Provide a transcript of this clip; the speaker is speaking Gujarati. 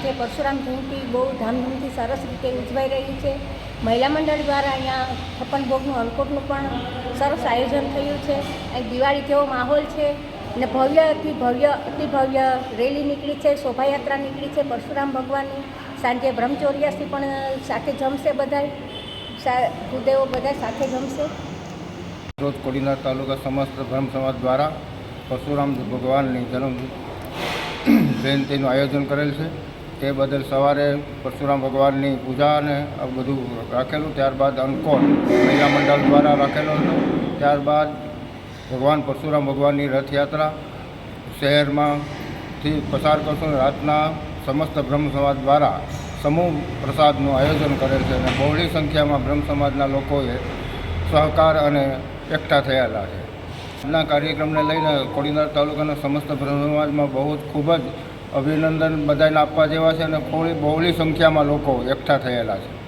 આજે પરશુરામ જયંતિ બહુ ધામધૂમથી સરસ રીતે ઉજવાઈ રહી છે. મહિલા મંડળ દ્વારા અહીંયા છપ્પન ભોગનું અન્નકૂટનું પણ સરસ આયોજન થયું છે. અહીં દિવાળી જેવો માહોલ છે ને ભવ્યથી ભવ્ય, અતિ ભવ્ય રેલી નીકળી છે, શોભાયાત્રા નીકળી છે પરશુરામ ભગવાનની. સાંજે બ્રહ્મચોર્યાસી પણ સાથે જમશે બધાય. સા ભૂદેવો બધા સાથે જમશે. રોજ કોડીનાર તાલુકા સમસ્ત બ્રહ્મ સમાજ દ્વારા પરશુરામ ભગવાનની જન્મ જયંતિનું આયોજન કરેલ છે. તે બદલ સવારે પરશુરામ ભગવાનની પૂજા અને બધું રાખેલું, ત્યારબાદ અન્નકોટ મહિલા મંડળ દ્વારા રાખેલો હતો. ત્યારબાદ ભગવાન પરશુરામ ભગવાનની રથયાત્રા શહેરમાંથી પસાર કરશો રાતના સમસ્ત બ્રહ્મ સમાજ દ્વારા સમૂહ પ્રસાદનું આયોજન કરેલ છે અને બહોળી સંખ્યામાં બ્રહ્મ સમાજના લોકોએ સહકાર અને એકઠા થયેલા છે. આજના કાર્યક્રમને લઈને કોડીનાર તાલુકાના સમસ્ત સમાજમાં બહુ જ ખૂબ જ અભિનંદન બધાને આપવા જેવા છે અને બહોળી સંખ્યામાં લોકો એકઠા થયેલા છે.